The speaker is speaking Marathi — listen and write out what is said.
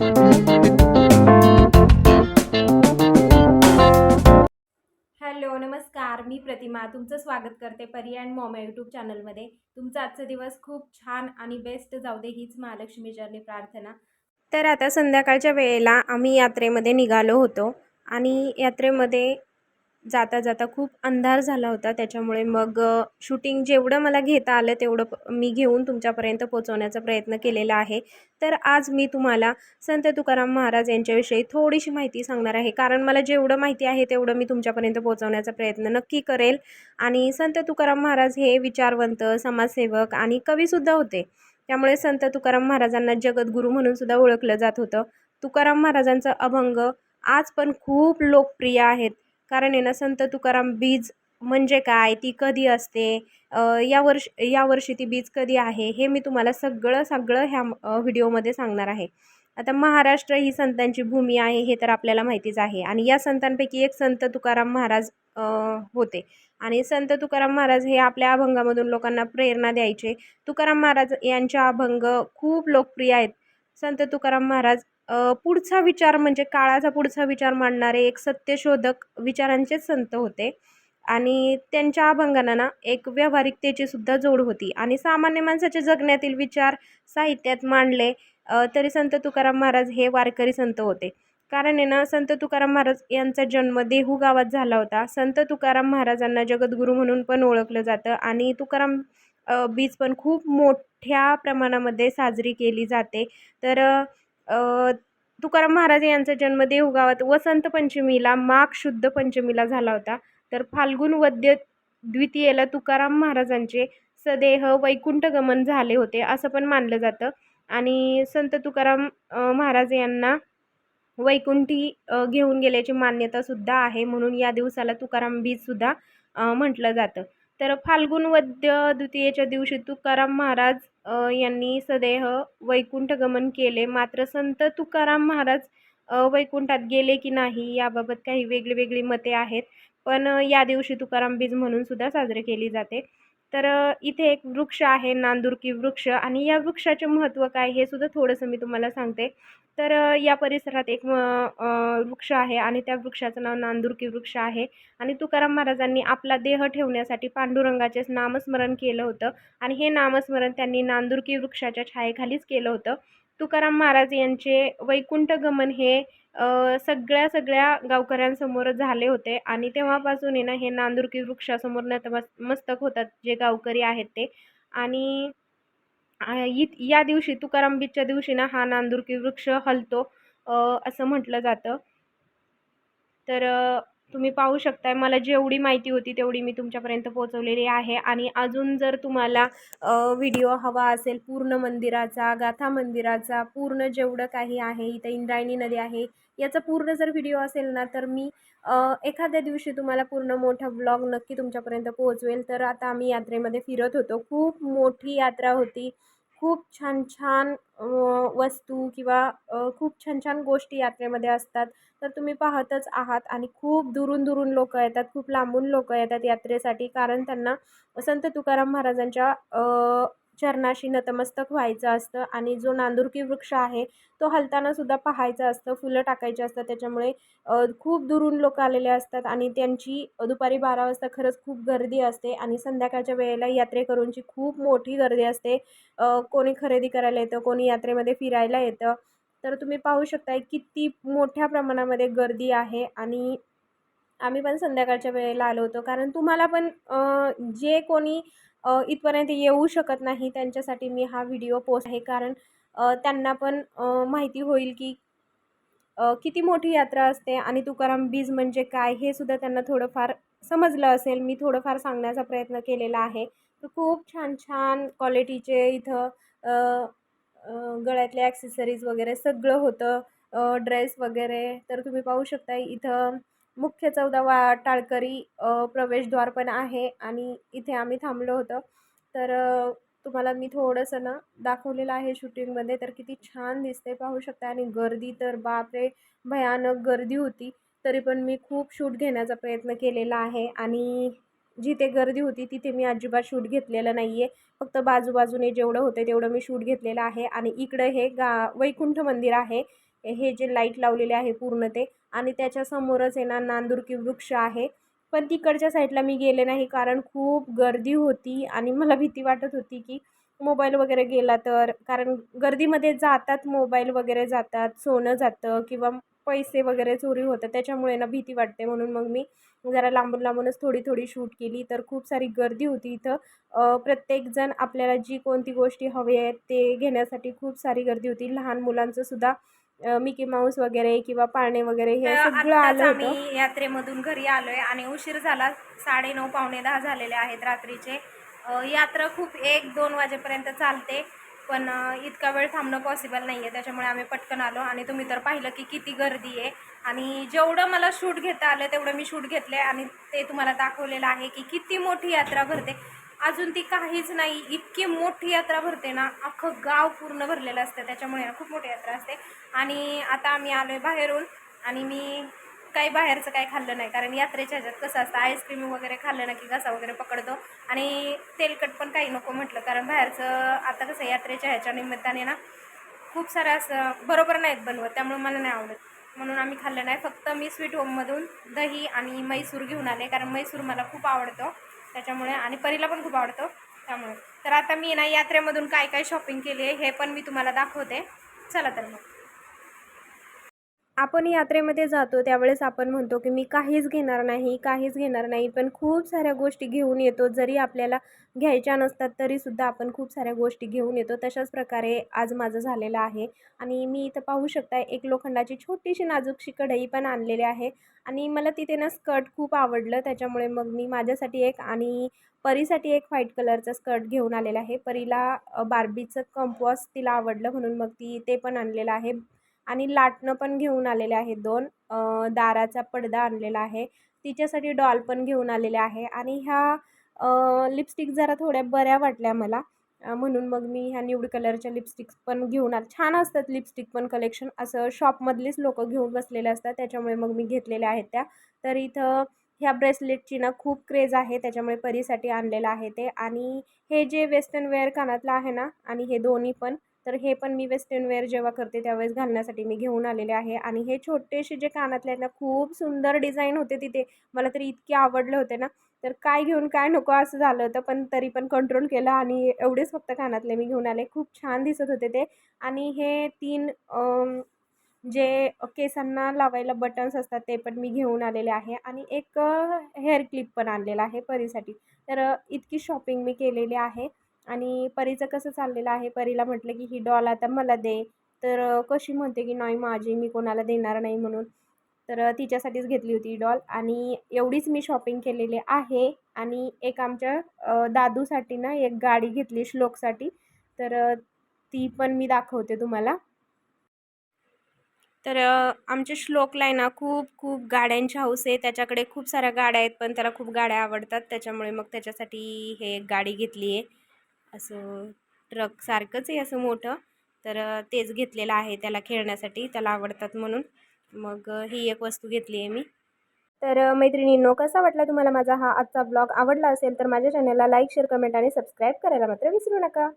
हॅलो नमस्कार. मी प्रतिमा. तुमचं स्वागत करते परी अँड मॉम यूट्यूब चॅनलमध्ये. तुमचा आजचा दिवस खूप छान आणि बेस्ट जाऊ दे हीच महालक्ष्मी चरणी प्रार्थना. तर आता संध्याकाळच्या वेळेला आम्ही यात्रेमध्ये निघालो होतो आणि यात्रेमध्ये जाता जाता खूप अंधार झाला होता. त्याच्यामुळे मग शूटिंग जेवढं मला घेता आलं तेवढं मी घेऊन तुमच्यापर्यंत पोचवण्याचा प्रयत्न केलेला आहे. तर आज मी तुम्हाला संत तुकाराम महाराज यांच्याविषयी थोडीशी माहिती सांगणार आहे. कारण मला जेवढं माहिती आहे तेवढं मी तुमच्यापर्यंत पोचवण्याचा प्रयत्न नक्की करेल. आणि संत तुकाराम महाराज हे विचारवंत समाजसेवक आणि कवीसुद्धा होते. त्यामुळे संत तुकाराम महाराजांना जगद्गुरू म्हणून सुद्धा ओळखलं जात होतं. तुकाराम महाराजांचा अभंग आज पण खूप लोकप्रिय आहेत. कारण आहे ना संत तुकाराम बीज म्हणजे काय? ती कधी असते? या वर्ष या वर्षी ती बीज कधी आहे? हे मी तुम्हाला सगळं सगळं ह्या व्हिडिओमध्ये सांगणार आहे. आता महाराष्ट्र ही संतांची भूमी आहे हे तर आपल्याला माहितीच आहे. आणि या संतांपैकी एक संत तुकाराम महाराज होते. आणि संत तुकाराम महाराज हे आपल्या अभंगामधून लोकांना प्रेरणा द्यायचे. तुकाराम महाराज यांच्या अभंग खूप लोकप्रिय आहेत. संत तुकाराम महाराज पुढचा विचार म्हणजे काळाचा पुढचा विचार मांडणारे एक सत्यशोधक विचारांचेच संत होते. आणि त्यांच्या अभंगांना एक व्यावहारिकतेची सुद्धा जोड होती. आणि सामान्य माणसाचे जगण्यातील विचार साहित्यात मांडले तरी संत तुकाराम महाराज हे वारकरी संत होते. कारण आहे ना संत तुकाराम महाराज यांचा जन्म देहू गावात झाला होता. संत तुकाराम महाराजांना जगद्गुरू म्हणून पण ओळखलं जातं. आणि तुकाराम बीज पण खूप मोठ्या प्रमाणामध्ये साजरी केली जाते. तर तुकाराम महाराज यांचा जन्म देहू वसंत पंचमीला माघ शुद्ध पंचमीला झाला होता. तर फाल्गुन वद्य द्वितीयेला तुकाराम महाराजांचे सदेह वैकुंठगमन झाले होते असं पण मानलं जातं. आणि संत तुकाराम महाराज यांना वैकुंठी घेऊन गेल्याची मान्यतासुद्धा आहे म्हणून या दिवसाला तुकाराम बीजसुद्धा म्हटलं जातं. तर फाल्गुन वद्य द्वितीयेच्या दिवशी तुकाराम महाराज यांनी सदेह वैकुंठ गमन केले. मात्र संत तुकाराम महाराज वैकुंठात गेले की नाही याबाबत काही वेगळी वेगळी मते आहेत. पण या दिवशी तुकाराम बीज म्हणून सुद्धा साजरे केली जाते. तर इथे एक वृक्ष आहे नांदुरकी वृक्ष आणि या वृक्षाचे महत्त्व काय हे सुद्धा थोडंसं मी तुम्हाला सांगते. तर या परिसरात एक वृक्ष आहे आणि त्या वृक्षाचं नाव नांदुरकी वृक्ष आहे आणि तुकाराम महाराजांनी आपला देह ठेवण्यासाठी पांडुरंगाचेच नामस्मरण केलं होतं आणि हे नामस्मरण त्यांनी नांदुरकी वृक्षाच्या छायेखालीच केलं होतं. तुकाराम महाराज यांचे वैकुंठ गमन हे सगळ्या सगळ्या गावकऱ्यांसमोर झाले होते. आणि तेव्हापासून आहे ना हे नांदुरकी वृक्षासमोर नतमस मस्तक होतात जे गावकरी आहेत ते. आणि या दिवशी तुकाराम बीचच्या दिवशी ना हा नांदुरकी वृक्ष हलतो असं म्हटलं जातं. तर तुम्ही पाहू शकताय मला जेवढी माहिती होती तेवढी मी तुमच्यापर्यंत पोहोचवलेली आहे. आणि अजून जर तुम्हाला व्हिडिओ हवा असेल पूर्ण मंदिराचा गाथा मंदिराचा पूर्ण जेवढं काही आहे इथं इंद्रायणी नदी आहे याचा पूर्ण जर व्हिडिओ असेल ना तर मी एखाद्या दिवशी तुम्हाला पूर्ण मोठा ब्लॉग नक्की तुमच्यापर्यंत पोहोचवेल. तर आता आम्ही यात्रेमध्ये फिरत होतो. खूप मोठी यात्रा होती. खूप छान छान वस्तू किंवा खूप छान छान गोष्टी यात्रेमध्ये असतात. तर तुम्ही पाहतच आहात आणि खूप दुरून दुरून लोक येतात खूप लांबून लोक येतात यात्रेसाठी. कारण त्यांना संत तुकाराम महाराजांच्या चरणाशी नतमस्तक व्हायचं असतं आणि जो नांदुरकी वृक्ष आहे तो हलताना सुद्धा असतं फुलं टाकायची असतात. त्याच्यामुळे खूप दुरून लोक आलेले असतात आणि त्यांची दुपारी बारा वाजता खरंच खूप गर्दी असते आणि संध्याकाळच्या वेळेला यात्रेकरूंची खूप मोठी गर्दी असते. कोणी खरेदी करायला येतं कोणी यात्रेमध्ये फिरायला येतं. तर तुम्ही पाहू शकताय किती मोठ्या प्रमाणामध्ये गर्दी आहे आणि आम्ही पण संध्याकाळच्या वेळेला आलो होतो. कारण तुम्हाला पण जे कोणी इथपर्यंत येऊ शकत नाही. त्यांच्यासाठी मी हा व्हिडिओ पोस्ट आहे. कारण त्यांना पण माहिती होईल की किती मोठी यात्रा असते आणि तुकाराम बीज म्हणजे काय हे सुद्धा त्यांना थोडंफार समजलं असेल. मी थोडंफार सांगण्याचा प्रयत्न केलेला आहे. तर खूप छान छान क्वालिटीचे इथं गळ्यातले ॲक्सेसरीज वगैरे सगळं होतं. ड्रेस वगैरे तर तुम्ही पाहू शकता इथं मुख्य चौदा वा टाळकरी प्रवेशद्वार पण आहे आणि इथे आम्ही थांबलो होतो. तर तुम्हाला मी थोडंसं ना दाखवलेलं आहे शूटिंगमध्ये तर किती छान दिसते पाहू शकता आणि गर्दी तर बापरे! भयानक गर्दी होती. तरी पण मी खूप शूट घेण्याचा प्रयत्न केलेला आहे आणि जिथे गर्दी होती तिथे मी अजिबात शूट घेतलेलं नाही आहे फक्त बाजूबाजूने जेवढं होतं तेवढं मी शूट घेतलेलं आहे आणि इकडं हे गा वैकुंठ मंदिर आहे. हे जे लाइट लावलेले आहे पूर्ण ते. आणि त्याच्यासमोरच आहे ना नांदुरकी वृक्ष आहे. पण तिकडच्या साईडला मी गेले नाही कारण खूप गर्दी होती. आणि मला भीती वाटत होती की मोबाईल वगैरे गेला तर कारण गर्दीमध्ये जातात मोबाईल वगैरे जातात सोनं जातं किंवा पैसे वगैरे चोरी होतं त्याच्यामुळे ना भीती वाटते. म्हणून मग मी जरा लांबून लांबूनच थोडी थोडी शूट केली. तर खूप सारी गर्दी होती इथं. प्रत्येकजण आपल्याला जी कोणती गोष्टी हवी आहेत ते घेण्यासाठी खूप सारी गर्दी होती. लहान मुलांचंसुद्धा मिकी माऊस वगैरे किंवा पाळणे वगैरे हे सगळं आलं होतं. आम्ही यात्रेमधून घरी आलोय आणि उशीर झाला साडे नऊ पावणे दहा झालेले आहेत रात्रीचे. अ, यात्रा खूप एक दोन वाजेपर्यंत चालते पण अ, इतका वेळ थांबणं पॉसिबल नाही आहे त्याच्यामुळे आम्ही पटकन आलो आणि तुम्ही तर पाहिलं की किती गर्दी आहे. आणि जेवढं मला शूट घेता आलं तेवढं मी शूट घेतलं आणि ते तुम्हाला दाखवलेलं आहे की किती मोठी यात्रा भरते अजून ती काहीच नाही. इतकी मोठी यात्रा भरते ना अख्खं गाव पूर्ण भरलेलं असतं. त्याच्यामुळे ना खूप मोठी यात्रा असते. आणि आता आम्ही आलो आहे बाहेरून. आणि मी काही बाहेरचं काही खाल्लं नाही. कारण यात्रेच्या ह्याच्यात कसं असतं आईस्क्रीम वगैरे खाल्लं ना की घसा वगैरे पकडतो. आणि तेलकट पण काही नको म्हटलं. कारण बाहेरचं आता कसं यात्रेच्या ह्याच्या निमित्ताने ना खूप सारं असं बरोबर नाहीत बनवत. त्यामुळे मला नाही आवडत. म्हणून आम्ही खाल्लं नाही. फक्त मी स्वीट होममधून दही आणि मैसूर घेऊन आले. कारण मैसूर मला खूप आवडतो. त्याच्यामुळे आणि परीला पण खूप आवडतो त्यामुळे. तर आता मी ना यात्रेमधून काय काय शॉपिंग केली आहे हे पण मी तुम्हाला दाखवते. चला तर मग. आपण यात्रेमध्ये जातो त्यावेळेस आपण म्हणतो की मी काहीच घेणार नाही काहीच घेणार नाही. पण खूप साऱ्या गोष्टी घेऊन येतो जरी आपल्याला घ्यायच्या नसतात तरीसुद्धा आपण खूप साऱ्या गोष्टी घेऊन येतो. तशाच प्रकारे आज माझं झालेलं आहे. आणि मी इथं पाहू शकता एक लोखंडाची छोटीशी नाजूकशी कढई पण आणलेली आहे. आणि मला तिथे ना स्कर्ट खूप आवडलं त्याच्यामुळे मग मी माझ्यासाठी एक आणि परीसाठी एक व्हाईट कलरचं स्कर्ट घेऊन आलेलं आहे. परीला बार्बीचं कंपॉस तिला आवडलं म्हणून मग ती ते पण आणलेलं आहे. आणि लाटणं पण घेऊन आलेले आहेत दोन. दाराचा पडदा आणलेला आहे. तिच्यासाठी डॉल पण घेऊन आलेले आहे. आणि ह्या लिपस्टिक जरा थोड्या बऱ्या वाटल्या मला. म्हणून मग मी ह्या न्यूड कलरच्या लिपस्टिक्स पण घेऊन आले. छान असतात लिपस्टिक पण कलेक्शन असं शॉपमधलीच लोक घेऊन बसलेले असतात. त्याच्यामुळे मग मी घेतलेल्या आहेत त्या. तर इथं ह्या ब्रेसलेटची ना खूप क्रेज आहे. त्याच्यामुळे परीसाठी आणलेलं आहे ते. आणि हे जे वेस्टर्न वेअर कानातलं आहे ना आणि हे दोन्ही पण तर हे पण मी वेस्टर्न वेअर जेव्हा करते त्यावेळेस घालण्यासाठी मी घेऊन आलेले आहे. आणि हे छोटेसे जे कानातले आहेत ना खूप सुंदर डिझाईन होते तिथे. मला तरी इतके आवडले होते ना. तर काय घेऊन काय नको असं झालं होतं पण तरी पण कंट्रोल केलं आणि एवढेच फक्त कानातले मी घेऊन आले. खूप छान दिसत होते ते. आणि हे तीन जे केसांना लावायला बटन्स असतात ते पण मी घेऊन आलेले आहे. आणि एक हेअर क्लिप पण आणलेला आहे परीसाठी. तर इतकी शॉपिंग मी केलेली आहे. आणि परीचं कसं चाललेलं आहे? परीला म्हटलं की ही डॉल आता मला दे. तर कशी म्हणते की नाही माझी मी कोणाला देणार नाही म्हणून. तर तिच्यासाठीच घेतली होती डॉल आणि एवढीच मी शॉपिंग केलेली आहे आणि एक आमच्या दादूसाठी ना एक गाडी घेतली श्लोकसाठी. तर ती पण मी दाखवते तुम्हाला. तर आमच्या श्लोकला आहे ना खूप खूप गाड्यांची हौस आहे. त्याच्याकडे खूप साऱ्या गाड्या आहेत पण त्याला खूप गाड्या आवडतात. त्याच्यामुळे मग त्याच्यासाठी हे एक गाडी घेतली आहे. असं ट्रकसारखंच आहे असं मोठं. तर तेच घेतलेलं आहे त्याला खेळण्यासाठी. त्याला आवडतात म्हणून. मग ही एक वस्तू घेतली आहे मी. तर मैत्रिणींनो कसा वाटला तुम्हाला माझा हा आजचा ब्लॉग? आवडला असेल तर माझ्या चॅनलला लाईक शेअर कमेंट आणि सबस्क्राईब करायला मात्र विसरू नका.